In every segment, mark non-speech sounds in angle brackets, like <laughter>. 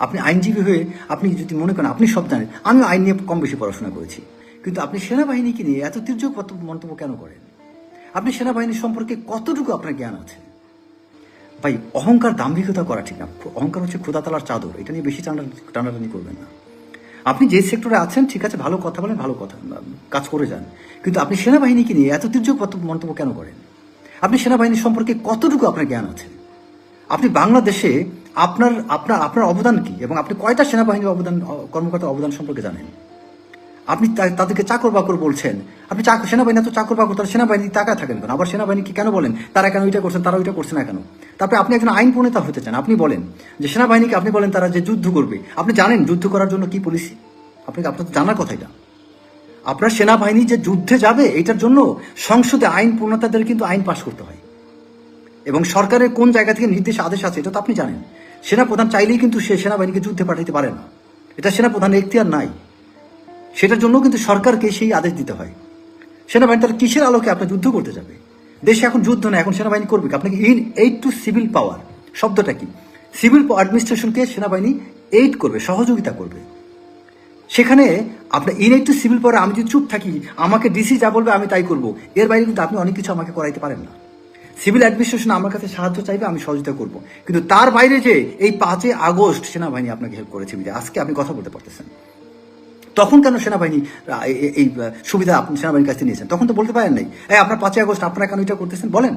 আপনি আইনজীবী হয়ে আপনি যদি মনে করেন আপনি সব জানেন আমিও আইন নিয়ে কম বেশি পড়াশোনা করেছি। কিন্তু আপনি সেনাবাহিনীকে নিয়ে এত তীর্যক মন্তব্য কেন করেন? আপনি সেনাবাহিনী সম্পর্কে কতটুকু আপনার জ্ঞান আছে? ভাই, অহংকার দাম্ভিকতা করা ঠিক না। অহংকার হচ্ছে ক্ষুদাতালার চাদর। এটা নিয়ে বেশি টানা টানাটানি করবেন না। আপনি যে সেক্টরে আছেন, ঠিক আছে, ভালো কথা বলেন, ভালো কথা কাজ করে যান। কিন্তু আপনি সেনাবাহিনীকে নিয়ে এত তীর্যক মন্তব্য কেন করেন? আপনি সেনাবাহিনী সম্পর্কে কতটুকু আপনার জ্ঞান আছে? আপনি বাংলাদেশে আপনার আপনার আপনার অবদান কি? এবং আপনি কয়টা সেনাবাহিনীর অবদান কর্মকর্তার অবদান সম্পর্কে জানেন? আপনি তাদেরকে চাকর বাকর বলছেন। আপনি চাকর সেনাবাহিনী তো চাকর বাকর তারা সেনাবাহিনী টাকা থাকেন কেন? আবার সেনাবাহিনীকে কেন বলেন? তারা কেন ওইটা করছেন, তারা ওইটা করছে না কেন? তারপরে আপনি একজন আইন প্রণেতা হতে চান, আপনি বলেন যে সেনাবাহিনীকে আপনি বলেন তারা যে যুদ্ধ করবে। আপনি জানেন যুদ্ধ করার জন্য কি পলিসি আপনি, আপনার জানার কথাই না আপনার সেনাবাহিনী যে যুদ্ধে যাবে, এটার জন্য সংসদে আইন প্রণেতাদের কিন্তু আইন পাশ করতে হয়। এবং সরকারের কোন জায়গা থেকে নির্দেশ আদেশ আছে, এটা তো আপনি জানেন। সেনাপ্রধান চাইলেই কিন্তু সে সেনাবাহিনীকে যুদ্ধে পাঠাতে পারে না। এটা সেনাপ্রধানের এখতিয়ার নাই। সেটার জন্য কিন্তু সরকারকে সেই আদেশ দিতে হয়। সেনাবাহিনী তাহলে কিসের আলোকে আপনি যুদ্ধ করতে যাবে? দেশে এখন যুদ্ধ না এখন সেনাবাহিনী করবে? আপনাকে in aid to civil power শব্দটা কি? সিভিল অ্যাডমিনিস্ট্রেশনকে সেনাবাহিনী এইড করবে, সহযোগিতা করবে। সেখানে আপনার in aid to civil power আমি যদি চুপ থাকি, আমাকে ডিসি যা বলবে আমি তাই করব। এর বাইরে কিন্তু আপনি অনেক কিছু আমাকে করাইতে পারেন না। সিভিল অ্যাডমিনিস্ট্রেশন আমার কাছে সাহায্য চাইবে, আমি সহযোগিতা করব। কিন্তু তার বাইরে যে এই পাঁচই আগস্ট সেনাবাহিনী আপনাকে হেল্প করেছে আজকে আপনি কথা বলতে পারতেছেন। তখন কেন সেনাবাহিনী এই সুবিধা আপনি সেনাবাহিনীর কাছে নিয়েছেন? তখন তো বলতে পারেন নাই, এই, আপনার পাঁচই আগস্ট, আপনারা কেন এটা করতেছেন? বলেন।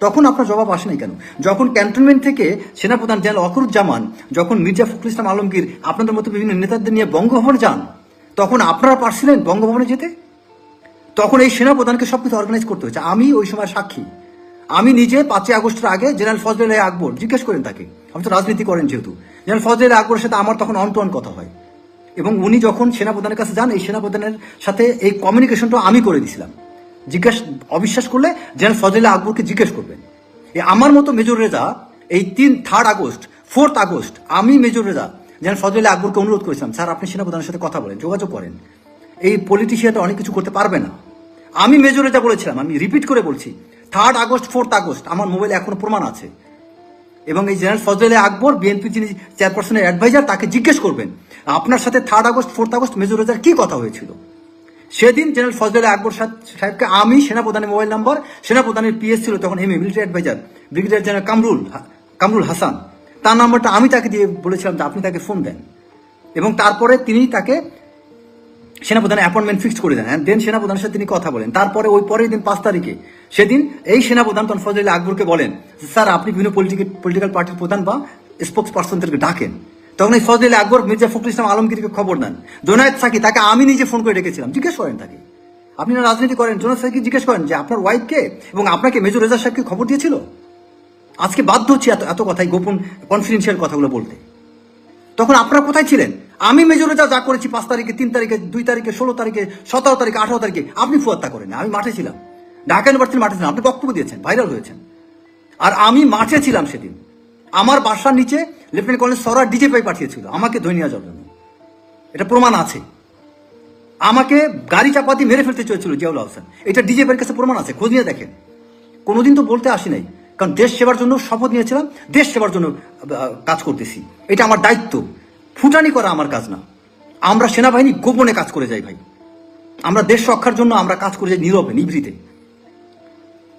তখন আপনার জবাব আসে নাই কেন? যখন ক্যান্টনমেন্ট থেকে সেনাপ্রধান জেনারেল অকরুজ্জামান, যখন মির্জা ফখরুল ইসলাম আলমগীর আপনাদের মতো বিভিন্ন নেতাদের নিয়ে বঙ্গভবনে যান, তখন আপনারা পারছিলেন বঙ্গভবনে যেতে? তখন এই সেনাপ্রধানকে সবকিছু অর্গানাইজ করতে হয়েছে। আমি ওই সময় সাক্ষী। আমি নিজে পাঁচই আগস্টের আগে জেনারেল ফজল আকবর, জিজ্ঞেস করেন তাকে। আপনি তো রাজনীতি করেন যেহেতু। জেনারেল ফজল আকবরের সাথে আমার তখন অন টু অন কথা হয়। এবং উনি যখন সেনাপ্রধানের কাছে যান, এই সেনাপ্রধানের সাথে এই কমিউনিকেশনটা আমি করে দিয়েছিলাম জিজ্ঞেস, অবিশ্বাস করলে জেনারেল ফজল আকবরকে জিজ্ঞেস করবেন। এই আমার মতো মেজর রেজা, এই তিন থার্ড আগস্ট ফোর্থ আগস্ট, আমি মেজর রেজা, জেনারেল ফজল আকবরকে অনুরোধ করেছিলাম, স্যার, আপনি সেনাপ্রধানের সাথে কথা বলেন, যোগাযোগ করেন। এই পলিটিশিয়ানরা অনেক কিছু করতে পারবে না। আমি মেজরে যা বলেছিলাম আমি রিপিট করে বলছি। থার্ড আগস্ট ফোর্থ আগস্ট, আমার মোবাইলে এখনও প্রমাণ আছে। এবং এই জেনারেল ফজলে আকবর বিএনপি যিনি চেয়ারপারসনের অ্যাডভাইজার তাকে জিজ্ঞেস করবেন, আপনার সাথে third August fourth August major রেজার কি কথা হয়েছিল? সেদিন জেনারেল ফজলে আকবর সাহ- সাহেবকে আমি, সেনাপ্রধানের মোবাইল নাম্বার সেনাপ্রধানের পিএস ছিল তখন M A military adviser brigadier general Kamrul Kamrul Hasan. তার নাম্বারটা আমি তাকে দিয়ে বলেছিলাম যে আপনি তাকে ফোন দেন। এবং তারপরে তিনি তাকে সেনাপ্রধানের অ্যাপয়েন্টমেন্ট ফিক্সড করে দেন দেন সেনাপ্রধানের সাথে তিনি কথা বলেন। তারপরে ওই পরের দিন পাঁচ তারিখে, সেদিন এই সেনাপ্রধান তখন ফজল আকবরকে বলেন স্যার, আপনি বিভিন্ন পলিটিক্যাল পলিটিক্যাল পার্টির প্রধান বা স্পোক্স পার্সনদেরকে ডাকেন। তখন এই ফজল আকবর মির্জা ফখরুল ইসলাম আলমগীরকে খবর দেন। জোনায়েদ সাকি তাকে আমি নিজে ফোন করে ডেকেছিলাম, জিজ্ঞেস করেন তাকে। আপনি না রাজনীতি করেন? জোনায়েদ সাকি জিজ্ঞেস করেন যে, আপনার ওয়াইফকে এবং আপনাকে মেজর রেজা সাহেবকে খবর দিয়েছিল? আজকে বাধ্য হচ্ছে এত এত কথাই গোপন কনফিডেন্সিয়াল কথাগুলো বলতে। তখন আপনারা কোথায় ছিলেন? আমি মেজরে যা যা করেছি পাঁচ তারিখে, তিন তারিখে, দুই তারিখে, ষোলো তারিখে, সতেরো তারিখে, আঠারো তারিখে, আপনি ফুয়াত্তা করেন আমি মাঠে ছিলাম। ঢাকা ইউনিভার্সিটির মাঠে ছিলাম, আপনি বক্তব্য দিয়েছেন ভাইরাল হয়েছেন। আর আমি মাঠে ছিলাম সেদিন। আমার বাসার নিচে লেফটেন্যান্ট কর্নেল সরার ডিজে পাই পাঠিয়েছিল, আমাকে ধরে নিয়ে যাওয়ার জন্য। এটা প্রমাণ আছে। আমাকে গাড়ি চাপা দিয়ে মেরে ফেলতে চেয়েছিল জিয়াউল হোসেন এটা ডিজে পাইয়ের কাছে প্রমাণ আছে, খোঁজ নিয়ে দেখেন। কোনোদিন তো বলতে আসি নাই, কারণ দেশ সেবার জন্য শপথ নিয়েছিলাম, দেশ সেবার জন্য কাজ করতেছি। এটা আমার দায়িত্ব। ফুটানি করা আমার কাজ না। আমরা সেনাবাহিনী গোপনে কাজ করে যাই ভাই। আমরা দেশ রক্ষার জন্য আমরা কাজ করে যাই নীরবে, নিভৃতে।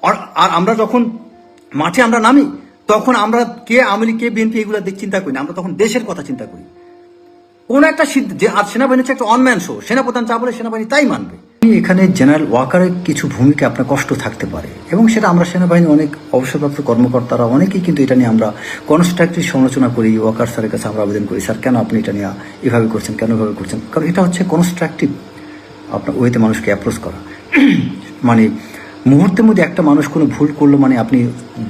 আর আমরা যখন মাঠে আমরা নামি, তখন আমরা কে আমলি কে বিএনপি এগুলো দিক চিন্তা করি না। আমরা তখন দেশের কথা চিন্তা করি। কোন একটা সিদ্ধ- যে, আর সেনাবাহিনী হচ্ছে একটা অনম্যান শো সেনাপ্রধান যা বলে সেনাবাহিনী তাই মানবে। এখানে জেনারেল ওয়াকারের কিছু ভূমিকা আপনার কষ্ট থাকতে পারে এবং সেটা আমরা সেনাবাহিনী অনেক অবসরপ্রাপ্ত কর্মকর্তারা, অনেকেই কিন্তু এটা নিয়ে আমরা কনস্ট্রাকটিভ সমালোচনা করি, ওয়াকার স্যারের কাছে আমরা আবেদন করি, স্যার, কেন আপনি এটা নিয়ে এভাবে করছেন, কেন এভাবে করছেন? কারণ এটা হচ্ছে কনস্ট্রাকটিভ আপনার ওয়েতে মানুষকে অ্যাপ্রোচ করা। <clears throat> মানে মুহূর্তের মধ্যে একটা মানুষ কোনো ভুল করল মানে আপনি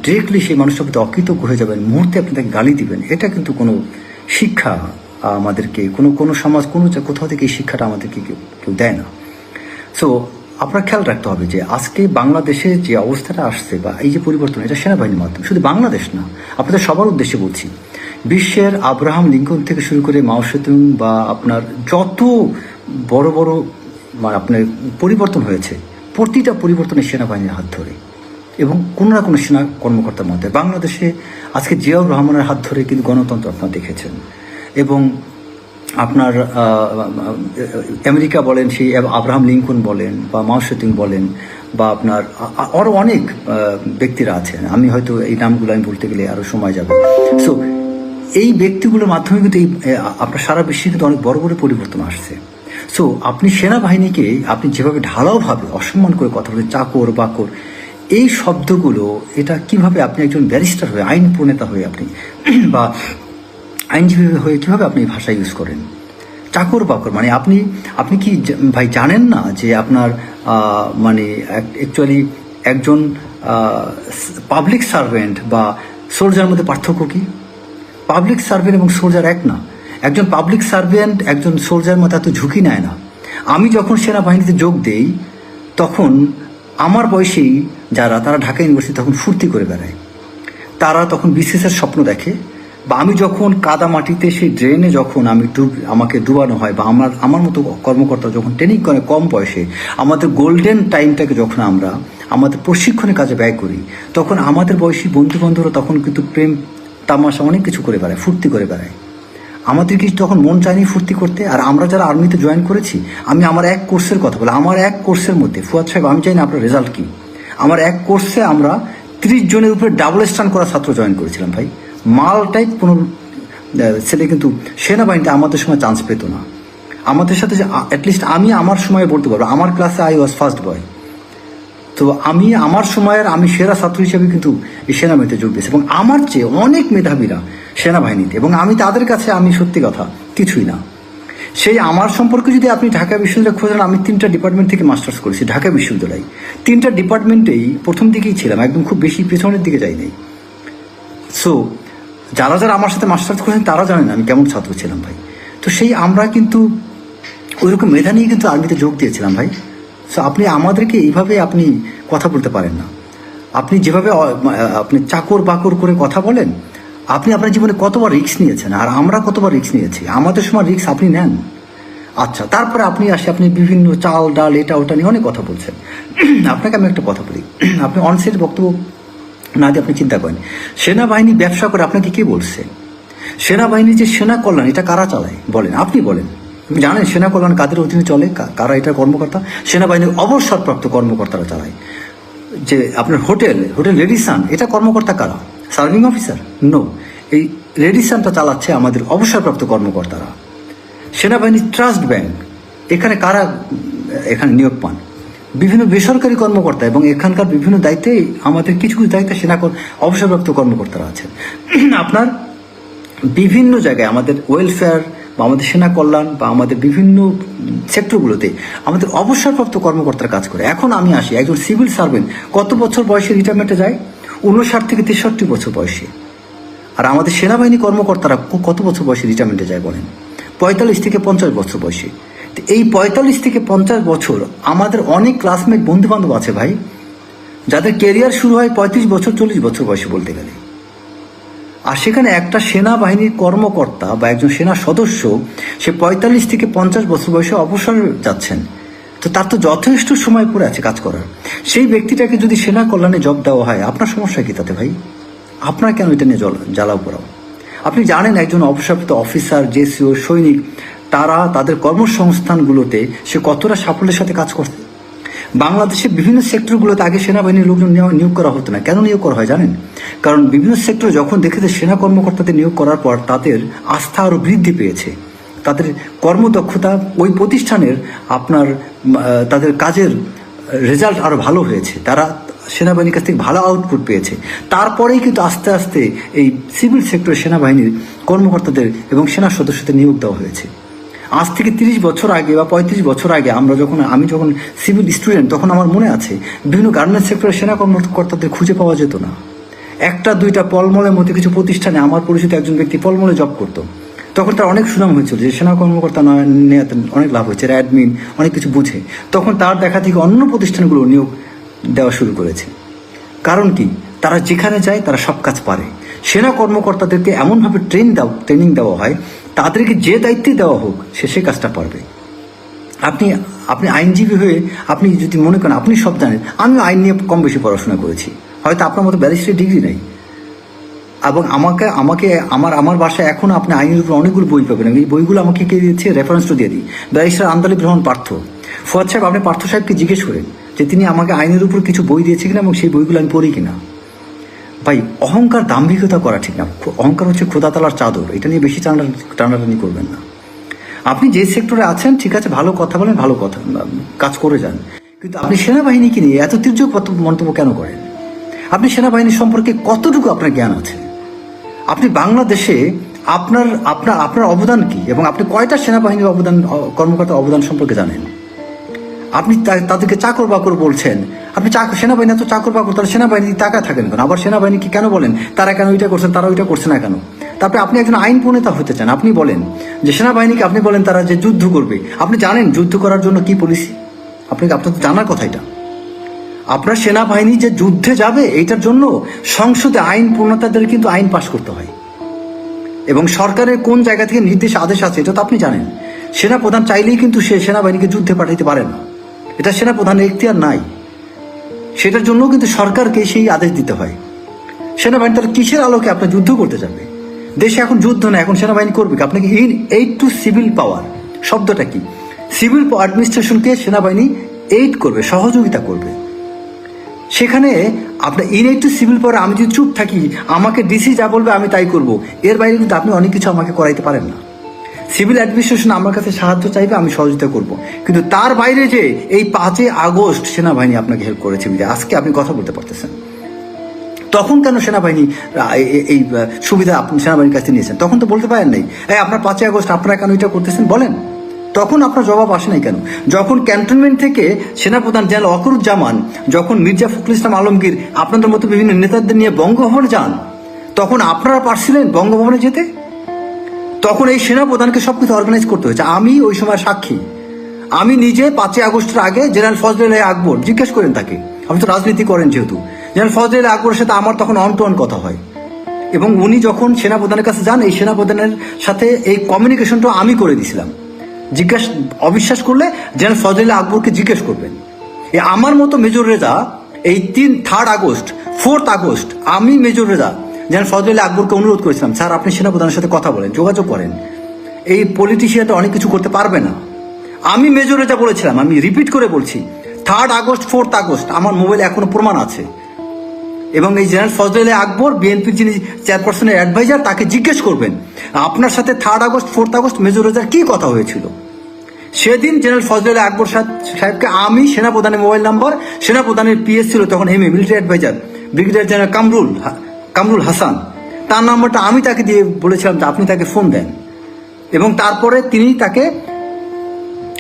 ডিরেক্টলি সেই মানুষটার প্রতি অকৃতজ্ঞ হয়ে যাবেন, মুহূর্তে আপনি তাকে গালি দিবেন। এটা কিন্তু কোনো শিক্ষা আমাদেরকে, কোনো কোনো সমাজ, কোনো কোথাও থেকে এই শিক্ষাটা আমাদেরকে কেউ কেউ দেয় না। সো আপনার খেয়াল রাখতে হবে যে আজকে বাংলাদেশে যে অবস্থাটা আসছে বা এই যে পরিবর্তন, এটা সেনাবাহিনীর মাধ্যমে। শুধু বাংলাদেশ না, আপনাদের সবার উদ্দেশ্যে বলছি, বিশ্বের আব্রাহাম লিঙ্কন থেকে শুরু করে মাও সেতুং বা আপনার যত বড় বড় মানে আপনার পরিবর্তন হয়েছে, প্রতিটা পরিবর্তনের সেনাবাহিনীর হাত ধরে। এবং কোনো না কোনো সেনা কর্মকর্তার মধ্যে। বাংলাদেশে আজকে জিয়াউর রহমানের হাত ধরে কিন্তু গণতন্ত্র আপনারা দেখেছেন। এবং আপনার আমেরিকা বলেন, সেই আব্রাহাম লিঙ্কন বলেন, বা মাও সেতুং বলেন, বা আপনার আরও অনেক ব্যক্তিরা আছেন। আমি হয়তো এই নামগুলো আমি বলতে গেলে আরও সময় যাবে। সো এই ব্যক্তিগুলোর মাধ্যমে কিন্তু এই আপনার সারা বিশ্বে কিন্তু অনেক বড় বড় পরিবর্তন আসছে। সো আপনি সেনাবাহিনীকে, আপনি যেভাবে ঢালাওভাবে অসম্মান করে কথা বলেন চাকর, বাকর, এই শব্দগুলো, এটা কীভাবে আপনি একজন ব্যারিস্টার হয়ে আইন প্রণেতা হয়ে আপনি, বা আইনজীবী হয়ে কীভাবে আপনি ভাষা ইউজ করেন? চাকর বাকর মানে আপনি আপনি কি ভাই জানেন না যে আপনার মানে অ্যাকচুয়ালি একজন পাবলিক সার্ভেন্ট বা সোলজার মধ্যে পার্থক্য কি? পাবলিক সার্ভেন্ট এবং সোলজার এক না। একজন পাবলিক সার্ভেন্ট একজন সোলজার মতো এত ঝুঁকি নেয় না। আমি যখন সেনাবাহিনীতে যোগ দেই, তখন আমার বয়সেই যারা, তারা ঢাকা ইউনিভার্সিটি তখন ফুর্তি করে বেড়ায়। তারা তখন বিসিএসের স্বপ্ন দেখে। বা আমি যখন কাদা মাটিতে সেই ড্রেনে যখন আমি ডুব, আমাকে ডুবানো হয় বা আমার আমার মতো কর্মকর্তা যখন ট্রেনিং করে কম বয়সে, আমাদের গোল্ডেন টাইমটাকে যখন আমরা আমাদের প্রশিক্ষণের কাজে ব্যয় করি, তখন আমাদের বয়সী বন্ধু বান্ধবরা তখন কিন্তু প্রেম, তামাশা অনেক কিছু করে বেড়ায়, ফুর্তি করে বেড়ায়। আমাদের কি তখন মন চায়নি ফুর্তি করতে? আর আমরা যারা আর্মিতে জয়েন করেছি, আমি আমার এক কোর্সের কথা বলি, আমার এক কোর্সের মধ্যে, ফুয়াদ সাহেব, আমি চাই না আপনার রেজাল্ট কি? আমার এক কোর্সে আমরা ত্রিশ জনের উপরে ডাবল স্টান করা ছাত্র জয়েন করেছিলাম ভাই। মাল টাইপ কোনো ছেলে কিন্তু সেনাবাহিনীতে আমাদের সময় চান্স পেত না। আমাদের সাথে অ্যাটলিস্ট আমি আমার সময় বলতে পারব, আমার ক্লাসে আই ওয়াজ ফার্স্ট বয় তো আমি, আমার সময়ের আমি সেরা ছাত্র হিসেবে কিন্তু এই সেনাবাহিনীতে যোগ দিয়েছি। এবং আমার চেয়ে অনেক মেধাবীরা সেনাবাহিনীতে, এবং আমি তাদের কাছে আমি সত্যি কথা, কিছুই না। সেই আমার সম্পর্কে যদি আপনি ঢাকা বিশ্ববিদ্যালয় খোঁজেন আমি তিনটা ডিপার্টমেন্ট থেকে মাস্টার্স করেছি, ঢাকা বিশ্ববিদ্যালয়। তিনটা ডিপার্টমেন্টেই প্রথম দিকেই ছিলাম, একদম খুব বেশি পেছনের দিকে যাই নাই সো যারা যারা আমার সাথে মাস্টার্স করেছেন, তারা জানেন আমি কেমন ছাত্র ছিলাম ভাই। তো সেই আমরা কিন্তু ওইরকম মেধা নিয়ে কিন্তু আর্মিতে যোগ দিয়েছিলাম ভাই। সো আপনি আমাদেরকে এইভাবে আপনি কথা বলতে পারেন না। আপনি যেভাবে আপনি চাকর বাকর করে কথা বলেন, আপনি আপনার জীবনে কতবার রিস্ক নিয়েছেন, আর আমরা কতবার রিস্ক নিয়েছি? আমাদের সময় রিস্ক আপনি নেন। আচ্ছা তারপরে আপনি আসে, আপনি বিভিন্ন চাল, ডাল, এটা, ওটা নিয়ে অনেক কথা বলছেন। <clears throat> আপনাকে আমি একটা কথা বলি। <clears throat> আপনি অনসেট বক্তব্য না দিয়ে আপনি চিন্তা করেন। সেনাবাহিনী ব্যবসা করে আপনাকে কে বলছে? সেনাবাহিনী যে সেনা কল্যাণ, এটা কারা চালায়? বলেন, আপনি বলেন। জানেন সেনা কল্যাণ কাদের অধীনে চলে? কারা এটা কর্মকর্তা? সেনাবাহিনীর অবসরপ্রাপ্ত কর্মকর্তারা চালায়। যে আপনার হোটেল হোটেল রেডিসান, এটা কর্মকর্তা কারা? Serving officer? নো। এই রেডিসানটা চালাচ্ছে আমাদের অবসরপ্রাপ্ত কর্মকর্তারা। সেনাবাহিনী ট্রাস্ট ব্যাংক, এখানে কারা, এখানে নিয়োগ পান? বিভিন্ন বেসরকারি কর্মকর্তা এবং এখানকার বিভিন্ন দায়িত্বে আমাদের কিছু কিছু দায়িত্বে সেনা অবসরপ্রাপ্ত কর্মকর্তারা আছেন। <clears throat> আপনার বিভিন্ন জায়গায় আমাদের ওয়েলফেয়ার বা আমাদের সেনা কল্যাণ বা আমাদের বিভিন্ন সেক্টরগুলোতে আমাদের অবসরপ্রাপ্ত কর্মকর্তারা কাজ করে। এখন আমি আসি, একজন সিভিল সার্ভেন্ট কত বছর বয়সে রিটায়ারমেন্টে যায়? উনষাট থেকে তেষট্টি বছর বয়সে। আর আমাদের সেনাবাহিনী কর্মকর্তারা কত বছর বয়সে রিটায়ারমেন্টে যায় বলেন? পঁয়তাল্লিশ থেকে পঞ্চাশ বছর বয়সে। এই পঁয়তাল্লিশ থেকে পঞ্চাশ বছর আমাদের অনেক ক্লাসমেট বন্ধু বান্ধব আছে ভাই, যাদের কেরিয়ার শুরু হয় পঁয়ত্রিশ বছর, চল্লিশ বছর বয়সে বলতে গেলে। আর সেখানে একটা সেনাবাহিনীর কর্মকর্তা বা একজন সেনা সদস্য, সে পঁয়তাল্লিশ থেকে পঞ্চাশ বছর বয়সে অবসর যাচ্ছেন। তো তার তো যথেষ্ট সময় পড়ে আছে কাজ করার। সেই ব্যক্তিটাকে যদি সেনা কল্যাণে জব দেওয়া হয়, আপনার সমস্যা কি তাতে ভাই? আপনার কেন এটা নিয়ে জ্বালাও পোড়াও? আপনি জানেন একজন অবসরপ্রাপ্ত অফিসার জেসিও সৈনিক তারা তাদের কর্মসংস্থানগুলোতে সে কতটা সাফল্যের সাথে কাজ করছে বাংলাদেশের বিভিন্ন সেক্টরগুলোতে আগে সেনাবাহিনীর লোকজন নিয়োগ করা হতো না। কেন নিয়োগ করা হয় জানেন? কারণ বিভিন্ন সেক্টরে যখন দেখেছে সেনা কর্মকর্তাদের নিয়োগ করার পর তাদের আস্থা আরও বৃদ্ধি পেয়েছে। তাদের কর্মদক্ষতা ওই প্রতিষ্ঠানের আপনার তাদের কাজের রেজাল্ট আরও ভালো হয়েছে। তারা সেনাবাহিনীর কাছ থেকে ভালো আউটপুট পেয়েছে। তারপরেই কিন্তু আস্তে আস্তে এই সিভিল সেক্টর সেনাবাহিনীর কর্মকর্তাদের এবং সেনা সদস্যদের নিয়োগ দেওয়া হয়েছে। আজ থেকে তিরিশ বছর আগে বা পঁয়ত্রিশ বছর আগে আমরা যখন, আমি যখন সিভিল স্টুডেন্ট তখন আমার মনে আছে, বিভিন্ন গার্মেন্টস সেক্টরে সেনা কর্মকর্তাদের খুঁজে পাওয়া যেত না। একটা, দুইটা পলমলের মধ্যে কিছু প্রতিষ্ঠানে আমার পরিচিত একজন ব্যক্তি পলমলে জব করতো। তখন তার অনেক সুনাম হয়েছিল যে সেনা কর্মকর্তা নেওয়াতে অনেক লাভ হয়েছে অ্যাডমিন অনেক কিছু বুঝে। তখন তার দেখা থেকে অন্য প্রতিষ্ঠানগুলো নিয়োগ দেওয়া শুরু করেছে। কারণ কি? তারা যেখানে যায়, তারা সব কাজ পারে। সেনা কর্মকর্তাদেরকে এমনভাবে ট্রেন দেওয়া ট্রেনিং দেওয়া হয় তাদেরকে যে দায়িত্বে দেওয়া হোক, সে সে কাজটা পারবে। আপনি আপনি আইনজীবী হয়ে আপনি যদি মনে করেন আপনি সব জানেন আমি আইন নিয়ে কম বেশি পড়াশোনা করেছি। হয়তো আপনার মতো ব্যারিস্টারি ডিগ্রি নেই। এবং আমাকে আমাকে, আমার আমার বাসায় এখন আপনি আইনের উপর অনেকগুলো বই পাবেন। এই বইগুলো আমাকে কে দিচ্ছে রেফারেন্সটা দিয়ে দিই। ব্যারিস্টার আন্দালিব রহমান পার্থ। ফুয়াদ সাহেব, আপনি পার্থ সাহেবকে জিজ্ঞেস করেন যে তিনি আমাকে আইনের উপর কিছু বই দিয়েছে কিনা এবং সেই বইগুলো আমি পড়ি কিনা। ভাই অহংকার দাম্ভিকতা করা ঠিক না। অহংকার হচ্ছে খোদাতালার চাদর। এটা নিয়ে বেশি টানা টানাটানি করবেন না। আপনি যে সেক্টরে আছেন, ঠিক আছে, ভালো কথা বলেন, ভালো কথা, কাজ করে যান। কিন্তু আপনি সেনাবাহিনীকে নিয়ে এত তীর্যক মন্তব্য কেন করেন? আপনি সেনাবাহিনী সম্পর্কে কতটুকু আপনার জ্ঞান আছে? আপনি বাংলাদেশে আপনার আপনার আপনার অবদান কি? এবং আপনি কয়টা সেনাবাহিনীর অবদান কর্মকর্তা অবদান সম্পর্কে জানেন? আপনি তাদেরকে চাকর বাকর বলছেন। আপনি চাকর সেনাবাহিনী এত চাকর বাকর, তাহলে সেনাবাহিনী টাকা থাকেন কেন? আবার সেনাবাহিনীকে কেন বলেন? তারা কেন ওইটা করছেন তারা ওইটা করছে না কেন? তারপরে আপনি একজন আইন প্রণেতা হতে চান, আপনি বলেন যে সেনাবাহিনীকে আপনি বলেন তারা যে যুদ্ধ করবে। আপনি জানেন যুদ্ধ করার জন্য কি পলিসি আপনি আপনার তো জানার কথা এটা। আপনার সেনাবাহিনী যে যুদ্ধে যাবে, এইটার জন্য সংসদে আইন প্রণেতাদের কিন্তু আইন পাশ করতে হয়। এবং সরকারের কোন জায়গা থেকে নির্দেশ আদেশ আছে, এটা তো আপনি জানেন। সেনাপ্রধান চাইলেই কিন্তু সে সেনাবাহিনীকে যুদ্ধে পাঠাইতে পারে না। এটা সেনাপ্রধানের এখতিয়ার নাই। সেটার জন্য কিন্তু সরকারকে সেই আদেশ দিতে হয়। সেনাবাহিনী তার কিসের আলোকে আপনি যুদ্ধ করতে যাবে? দেশে এখন যুদ্ধ না এখন সেনাবাহিনী করবে? আপনাকে in aid to civil power শব্দটা কি? সিভিল অ্যাডমিনিস্ট্রেশনকে সেনাবাহিনী এইড করবে, সহযোগিতা করবে। সেখানে আপনার in aid to civil power আমি যদি চুপ থাকি, আমাকে ডিসি যা বলবে আমি তাই করব। এর বাইরে কিন্তু আপনি অনেক কিছু আমাকে করাইতে পারেন না। সিভিল অ্যাডমিনিস্ট্রেশন আমার কাছে সাহায্য চাইবে, আমি সহযোগিতা করব। কিন্তু তার বাইরে যে এই পাঁচই আগস্ট সেনাবাহিনী আপনাকে হেল্প করেছে যে আজকে আপনি কথা বলতে পারতেছেন। তখন কেন সেনাবাহিনী এই সুবিধা আপনি সেনাবাহিনীর কাছে নিয়েছেন? তখন তো বলতে পারেন নাই, এই, আপনার পাঁচই আগস্ট, আপনারা কেন এটা করতেছেন? বলেন। তখন আপনার জবাব আসে নাই কেন? যখন ক্যান্টনমেন্ট থেকে সেনাপ্রধান জেনারেল অকরুজ্জামান, যখন মির্জা ফখরুল ইসলাম আলমগীর, আপনাদের মতো বিভিন্ন নেতাদের নিয়ে বঙ্গভবনে যান, তখন আপনারা পারছিলেন বঙ্গভবনে যেতে? তখন এই সেনাপ্রধানকে সবকিছু অর্গানাইজ করতে হয়েছে। আমি ওই সময় সাক্ষী। আমি নিজে পাঁচই আগস্টের আগে জেনারেল ফজল আকবর, জিজ্ঞেস করেন তাকে। আপনি তো রাজনীতি করেন যেহেতু। জেনারেল ফজল আকবরের সাথে আমার তখন অন টু অন কথা হয়। এবং উনি যখন সেনাপ্রধানের কাছে যান, এই সেনাপ্রধানের সাথে এই কমিউনিকেশনটা আমি করে দিয়েছিলাম। জিজ্ঞেস, অবিশ্বাস করলে জেনারেল ফজল আকবরকে জিজ্ঞেস করবেন। এ আমার মতো মেজর রেজা এই তিন থার্ড আগস্ট ফোর্থ আগস্ট, আমি মেজর রেজা জেনারেল ফজল আকবরকে অনুরোধ করেছিলাম, স্যার, আপনি সেনাপ্রধানের সাথে কথা বলেন, যোগাযোগ করেন। এই পলিটিশিয়ানটা অনেক কিছু করতে পারবে না। আমি মেজর রেজা বলেছিলাম, আমি রিপিট করে বলছি থার্ড আগস্ট ফোর্থ আগস্ট আমার মোবাইল এখনও প্রমাণ আছে। এবং এই জেনারেল ফজল আকবর বিএনপির যিনি চেয়ারপারসনের অ্যাডভাইজার তাকে জিজ্ঞেস করবেন, আপনার সাথে third August fourth August major রেজার কী কথা হয়েছিল? সেদিন জেনারেল ফজল আকবর সাহেব- সাহেবকে আমি, সেনাপ্রধানের মোবাইল নাম্বার সেনাপ্রধানের পিএস ছিল তখন M A military adviser brigadier general Kamrul Kamrul Hasan, তার নাম্বারটা আমি তাকে দিয়ে বলেছিলাম যে আপনি তাকে ফোন দেন। এবং তারপরে তিনি তাকে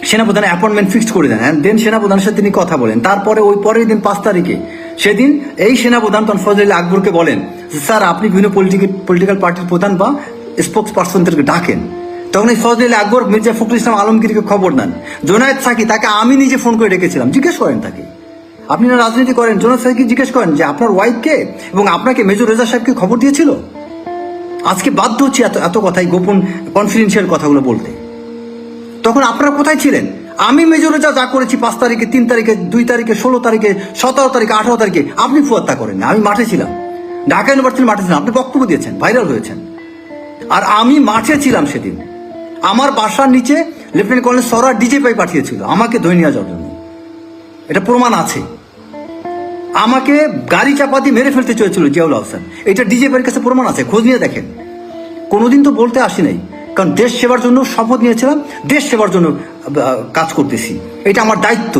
সেনাপ্রধানের অ্যাপয়েন্টমেন্ট ফিক্সড করে দেন। দেন সেনাপ্রধানের সাথে তিনি কথা বলেন। তারপরে ওই পরের দিন পাঁচ তারিখে সেদিন এই সেনাপ্রধান তখন ফজল আকবরকে বলেন স্যার, আপনি বিভিন্ন পলিটিক্যাল পলিটিক্যাল পার্টির প্রধান বা স্পোক্স পার্সনদেরকে ডাকেন। তখন এই ফজল আকবর, মির্জা ফখরুল ইসলাম আলমগীরকে খবর দেন। জোনায়েদ সাকি তাকে আমি নিজে ফোন করে ডেকেছিলাম। জিজ্ঞেস করেন তাকে। আপনি না রাজনীতি করেন? জোনায়েদ সাকি জিজ্ঞেস করেন যে আপনার ওয়াইফকে এবং আপনাকে মেজর রেজা সাহেবকে খবর দিয়েছিল? আজকে বাধ্য হচ্ছে এত এত কথাই গোপন কনফিডেন্সিয়াল কথাগুলো বলতে। তখন আপনারা কোথায় ছিলেন? আমি মেজরে যা যা করেছি পাঁচ তারিখে, তিন তারিখে, দুই তারিখে, ষোলো তারিখে, সতেরো তারিখে, আঠারো তারিখে, আপনি ফুয়াত্তা করেন আমি মাঠে ছিলাম। ঢাকা ইউনিভার্সিটির মাঠে ছিলাম, আপনি বক্তব্য দিয়েছেন ভাইরাল হয়েছেন। আর আমি মাঠে ছিলাম সেদিন। আমার বাসার নিচে লেফটেন্যান্ট কর্নেল সরা ডিজে পাই পাঠিয়েছিল, আমাকে ধরে নিয়ে যাওয়ার জন্য। এটা প্রমাণ আছে। আমাকে গাড়ি চাপা দিয়ে মেরে ফেলতে চেয়েছিল জিয়াউল আহসান। এটা ডিজেপের কাছে প্রমাণ আছে, খোঁজ নিয়ে দেখেন। কোনোদিন তো বলতে আসি নাই, কারণ দেশ সেবার জন্য শপথ নিয়েছিলাম, দেশ সেবার জন্য কাজ করতেছি। এটা আমার দায়িত্ব।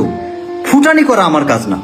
ফুটানি করা আমার কাজ না।